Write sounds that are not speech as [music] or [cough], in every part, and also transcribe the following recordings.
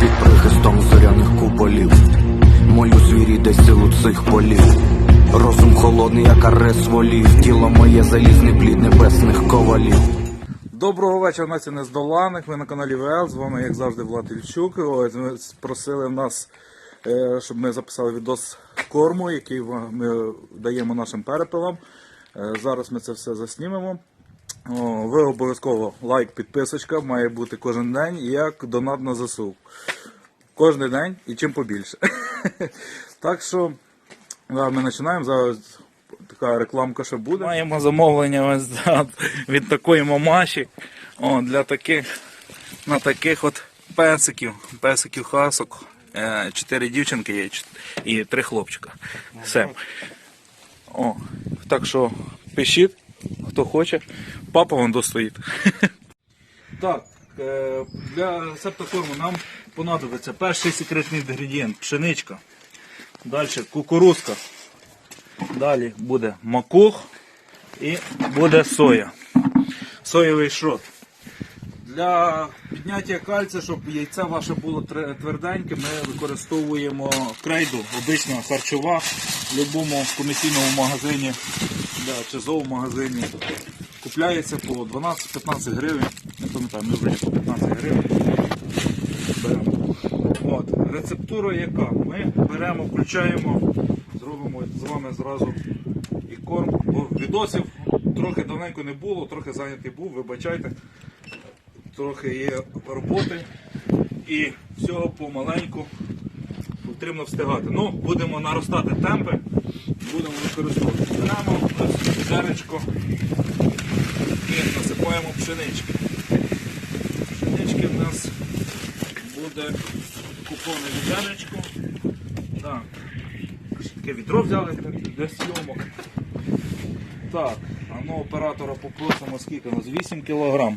під прихистом зоряних куполів. Молю звірі десь силу цих полів. Розум холодний, як арес волів. Тіло моє залізний плід небесних ковалів. Доброго вечора, наці нездоланих. Ви на каналі ВЛ. З вами, як завжди, Влад Ільчук. Ось просили нас, е, щоб ми записали відос корму, який ми даємо нашим перепелам. Е, Зараз ми це все заснімемо. Ви обов'язково лайк, підписочка має бути кожен день, як донат на ЗСУ. Кожен день і чим побільше. [laughs] Так що ми починаємо. Зараз така рекламка ще буде. Маємо замовлення ось від такої мамаші. О, для таких на таких от песиків, песиків хасок. Е, Чотири дівчинки є і три хлопчика. Все. О, так що пишіть, хто хоче. Папа вон достоїть. [laughs] Так, е, для септокорму нам понадобиться перший секретний інгредієнт пшеничка. Далі кукурузка. Далі буде макух і буде соя. Соєвий шрот. Для підняття кальцію, щоб яйце ваше було тверденьке, ми використовуємо крейду, обична харчова, в будь-якому комісійному магазині да, чи зоомагазині. Купляється по 12-15 гривень. Не пам'ятаю, ми вже по 15 гривень. Беремо. От, рецептура яка? Ми беремо, включаємо, зробимо з вами зразу і корм. Бо відосів трохи давненько не було, трохи зайнятий був, вибачайте. Трохи є роботи і всього помаленьку потрібно встигати. Ну, будемо наростати темпи, будемо використовувати. Беремо зеречко і насипаємо пшенички. Пшенички в нас буде куповане відеречко. Так. Таке відро взяли для зйомок. Так, а ну оператора попросимо скільки у нас? 8 кг.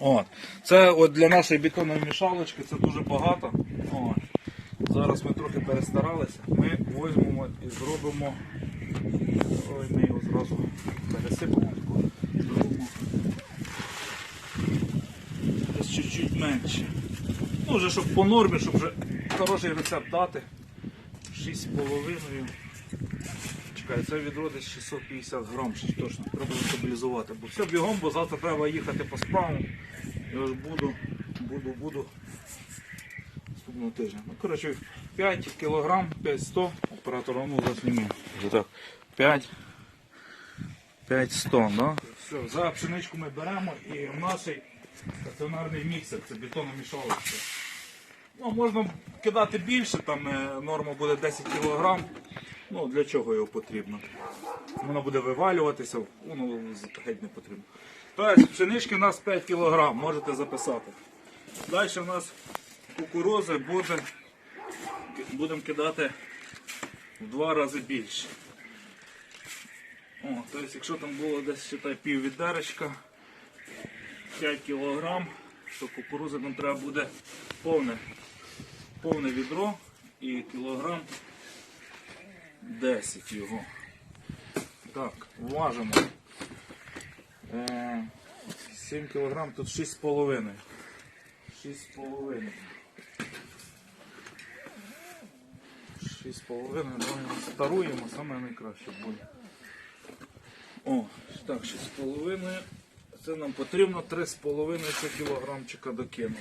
От. Це от для нашої бетонної мішалочки це дуже багато. Зараз ми трохи перестаралися. Ми візьмемо і зробимо. Ой, ми його зразу пересипемо. Зробимо десь чуть-чуть менше. Ну, вже щоб по нормі, щоб вже хороший рецепт дати. 6,5. Чекай, це відро десь 650 грам, щось точно. Треба стабілізувати. Бо все бігом, бо завтра треба їхати по справам. Я ж буду, буду, буду наступного тижня. Ну, коротше, 5 кг, 500, оператора, ну засніми. Вже так. 5, 500, да? Все, за пшеничку ми беремо і в наш стаціонарний міксер, це бетономішалочка. Ну, можна кидати більше, там е, норма буде 10 кг. Ну, для чого його потрібно? Воно буде вивалюватися, воно геть не потрібно. Тобто, пшенички у нас 5 кг, можете записати. Далі у нас кукурузи буде, будемо кидати в два рази більше. О, тобто, якщо там було десь считай, пів відеречка, 5 кг, то кукурузи нам треба буде повне, повне відро і кілограм 10 його. Так, важимо. Е, 7 кг, тут 6,5. 6,5. 6,5, старуємо, саме найкраще буде. О, так, 6,5. Це нам потрібно 3,5 це кілограмчика докинути.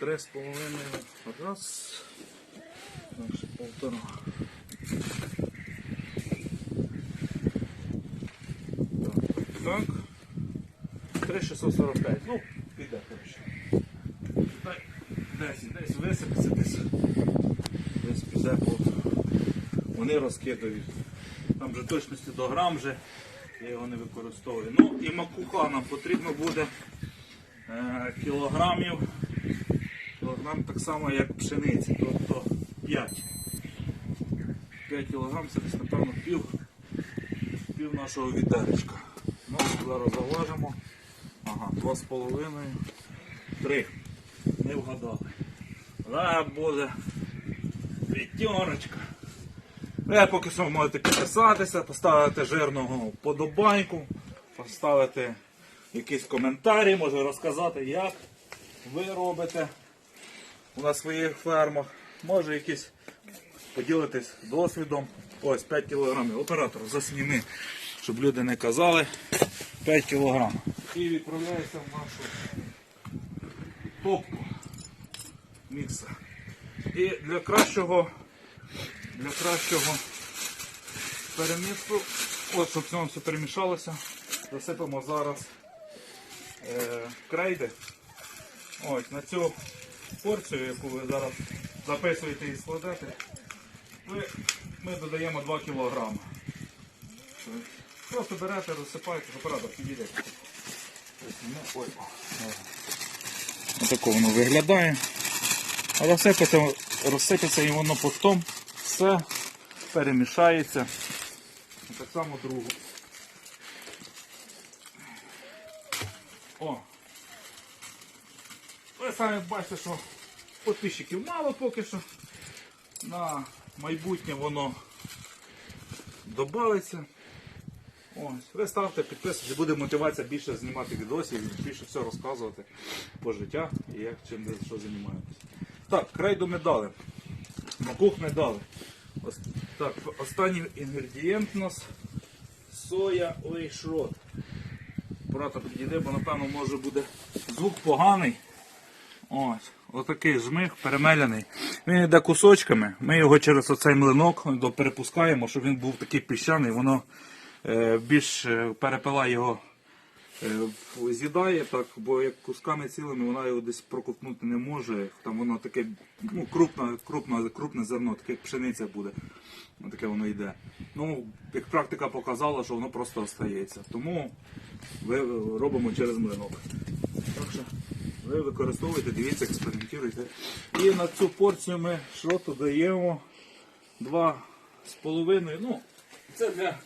3,5 раз. Так, ще полтора. Так. Так. 3,645. Ну, піде, коротше. Дай 10, десь висипеться, десь. Піде, вони розкидають. Там вже точності до грам вже. Я його не використовую. Ну і макуха нам потрібно буде е, кілограмів. Кілограм так само, як пшениці, тобто 5. 5 кілограм це десь, напевно, пів, пів нашого відеречка. Ну, зараз заважимо. Ага, 2,5. 3. Не вгадали. Зараз буде п'ятерочка. Ви поки що можете підписатися, поставити жирного вподобайку, поставити якісь коментарі, може розказати, як ви робите на своїх фермах. Може якісь поділитись досвідом. Ось 5 кг. Оператор засніми, щоб люди не казали. 5 кг. І відправляється в нашу топку мікса. І для кращого, для кращого переміску, от щоб це все перемішалося, засипемо зараз е, крейди. Ось на цю порцію, яку ви зараз записуєте і складете, ви, ми додаємо 2 кг. Просто берете, розсипаєте, апаратом підійдете. Ось тако воно виглядає. А розсипеться, розсипеться і воно потім все перемішається. Так само другу. О! Ви самі бачите, що підписчиків мало поки що. На майбутнє воно додається. Ось, ви ставте, підписуйтесь, буде мотивація більше знімати відосів, більше все розказувати по життя і як чим що займаєтесь. Так, крейду ми дали. Макух ми дали. Ос- так, останній інгредієнт у нас соя ойшрот. Брата підійде, бо напевно може буде звук поганий. Ось, отакий жмих перемеляний. Він йде кусочками. Ми його через оцей млинок перепускаємо, щоб він був такий піщаний, воно е, більш е, перепила його з'їдає, так, бо як кусками цілими вона його десь проковтнути не може. Там воно таке ну, крупне, крупне, крупне зерно, таке як пшениця буде. Таке воно йде. Ну, як практика показала, що воно просто остається. Тому ви робимо через млинок. Так що ви використовуєте, дивіться, експериментуйте. І на цю порцію ми шроту даємо 2,5. Ну, це для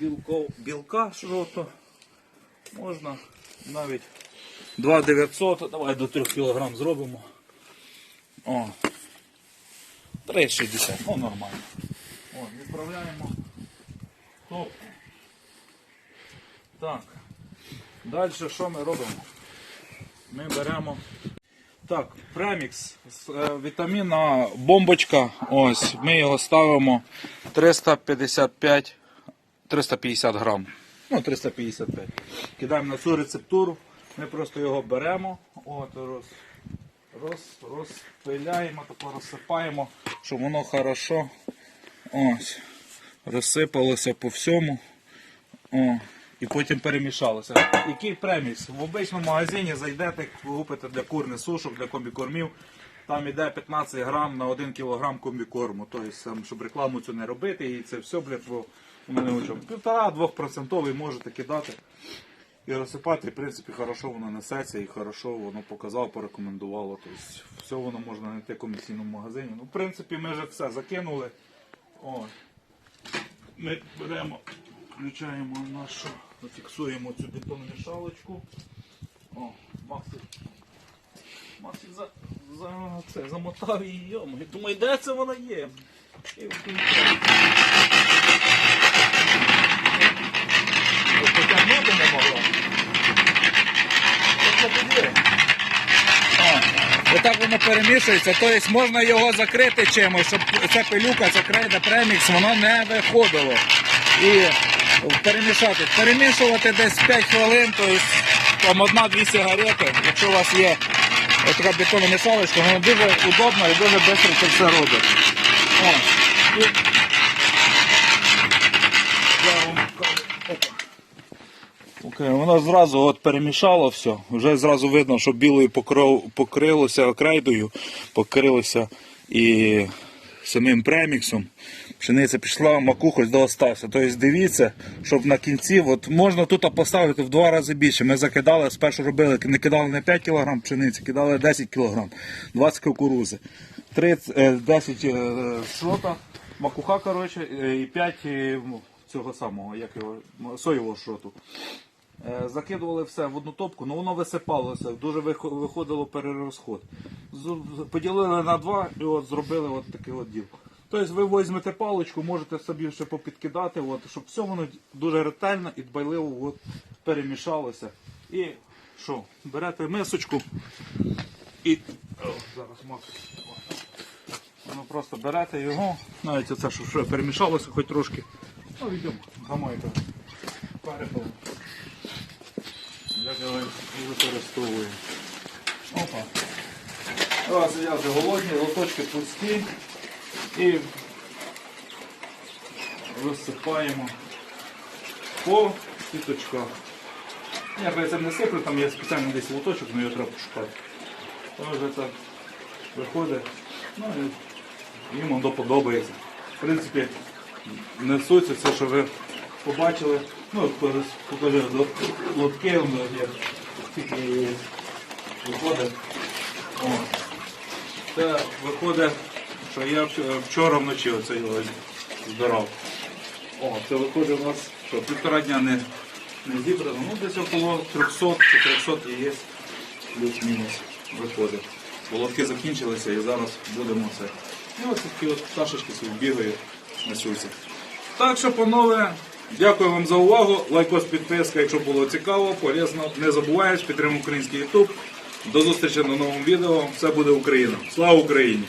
білков, білка шроту. Можна навіть 2,900, давай до 3 кг зробимо. О, 3,60, ну нормально. О, відправляємо топку. Так. Далі що ми робимо? Ми беремо. Так, премікс. е, Вітамінна бомбочка. Ось. Ми його ставимо 355 350 грам. Ну, 355. Кидаємо на цю рецептуру. Ми просто його беремо. От, роз, роз, розпиляємо, тако розсипаємо, щоб воно хорошо ось, розсипалося по всьому. О, і потім перемішалося. Який премікс? В обичному магазині зайдете, купите для кур несушок, для комбікормів. Там іде 15 грам на 1 кілограм комбікорму. Тобто, щоб рекламу цю не робити, і це все, бо у мене у чому. Півтора-двох процентовий можете кидати і розсипати. В принципі, хорошо воно несеться і хорошо воно показало, порекомендувало. Тобто, все воно можна знайти в комерційному магазині. Ну, в принципі, ми вже все закинули. О, ми беремо, включаємо нашу, зафіксуємо цю бетономішалочку. О, Максик, Максик за, за це, замотав її. Думаю, де це вона є? І Потягнути не могла. Ось це тоді. О, Отак воно перемішується, тобто можна його закрити чимось, щоб ця пилюка, ця крейда премікс, воно не виходило. І перемішати. Перемішувати десь 5 хвилин, тобто одна-дві сигарети, якщо у вас є така бетонна мішалочка, воно дуже удобно і дуже швидко це все робить. О, і... Я вам покажу. Опа. Окей, воно зразу от перемішало все. Вже зразу видно, що білою покров, покрилося крейдою, покрилося і самим преміксом. Пшениця пішла, макух ось доостався. Тобто дивіться, щоб на кінці, от можна тут поставити в два рази більше. Ми закидали, спершу робили, не кидали не 5 кг пшениці, кидали 10 кг, 20 кукурузи, 30, е, 10 е, шрота, макуха, коротше, е, і 5 е, цього самого, як його, соєвого шроту. Е, Закидували все в одну топку, але воно висипалося, дуже виходило перерозход. Поділили на два і от зробили от такий от діл. Тобто ви візьмете паличку, можете собі ще попідкидати, от, щоб все воно дуже ретельно і дбайливо от, перемішалося. І що, берете мисочку і. О, зараз мати. Ну просто берете його, навіть оце, що перемішалося хоч трошки. Ну, йдемо, гамайте. Перепало. Використовуємо. Опа. Ось я вже голодні, лоточки пусті і висипаємо по сіточках. Я це не сиплю, там є спеціальний десь лоточок, але його треба пошукати. То вже так виходить. Ну і їм воно подобається. В принципі, несуться все, що ви побачили. Ну, до- лотки, скільки є. виходить. О. Це виходить, що я вчора вночі оце його збирав. О, це виходить у нас, що півтора дня не, не зібрано, ну десь около 300 чи 300 яєць плюс-мінус виходить. Володки закінчилися і зараз будемо це. І ось такі от пташечки собі бігають, несуться. Так що, панове, дякую вам за увагу. Лайкос, підписка, якщо було цікаво, полезно. Не забуваєш, підтримуй український YouTube. До зустрічі на новому відео. Все буде Україна. Слава Україні!